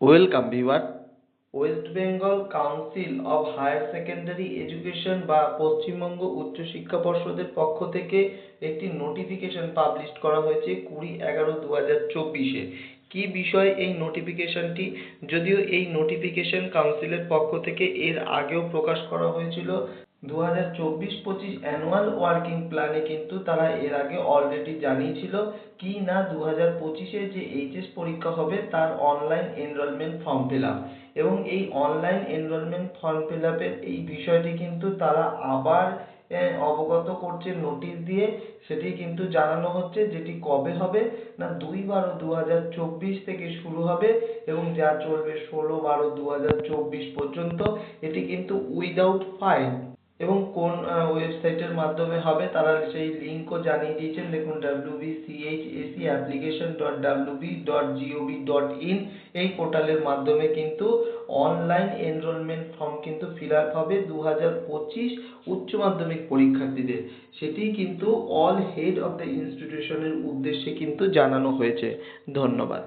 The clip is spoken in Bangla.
Welcome viewer. West Bengal Council of Higher Secondary Education বা পশ্চিমবঙ্গ উচ্চশিক্ষা পর্ষদের পক্ষ থেকে একটি নোটিফিকেশন পাবলিশ করা হয়েছে কুড়ি এগারো দু হাজার চব্বিশে। কি বিষয় এই নোটিফিকেশনটি? যদিও এই নোটিফিকেশন কাউন্সিলের পক্ষ থেকে এর আগেও প্রকাশ করা হয়েছিল দু হাজার চব্বিশ পঁচিশ অ্যানুয়াল ওয়ার্কিং প্ল্যানে কিন্তু তারা এর আগে অলরেডি জানিয়েছিল কি না দু হাজার পঁচিশে যে এইচএস পরীক্ষা হবে তার online enrolment form fill up এবং এই অনলাইন এনরোলমেন্ট ফর্ম ফিল আপের এই বিষয়টি কিন্তু তারা আবার অবগত করছে নোটিশ দিয়ে। সেটি কিন্তু জানানো হচ্ছে যেটি কবে হবে না দুই বারো দু হাজার চব্বিশ থেকে শুরু হবে এবং যা চলবে ষোলো বারো দু হাজার চব্বিশ পর্যন্ত, এটি কিন্তু উইদাউট ফাইন এবং কোন ওয়েবসাইটের মাধ্যমে হবে তারা সেই লিঙ্কও জানিয়ে দিয়েছেন। দেখুন application dot WB dot GOV dot in এই পোর্টালের মাধ্যমে কিন্তু অনলাইন এনরোলমেন্ট ফর্ম কিন্তু ফিল আপ হবে দু হাজার পঁচিশ উচ্চ মাধ্যমিক পরীক্ষার্থীদের। সেটি কিন্তু অল হেড অফ দ্য ইনস্টিটিউশনের উদ্দেশ্যে কিন্তু জানানো হয়েছে। ধন্যবাদ।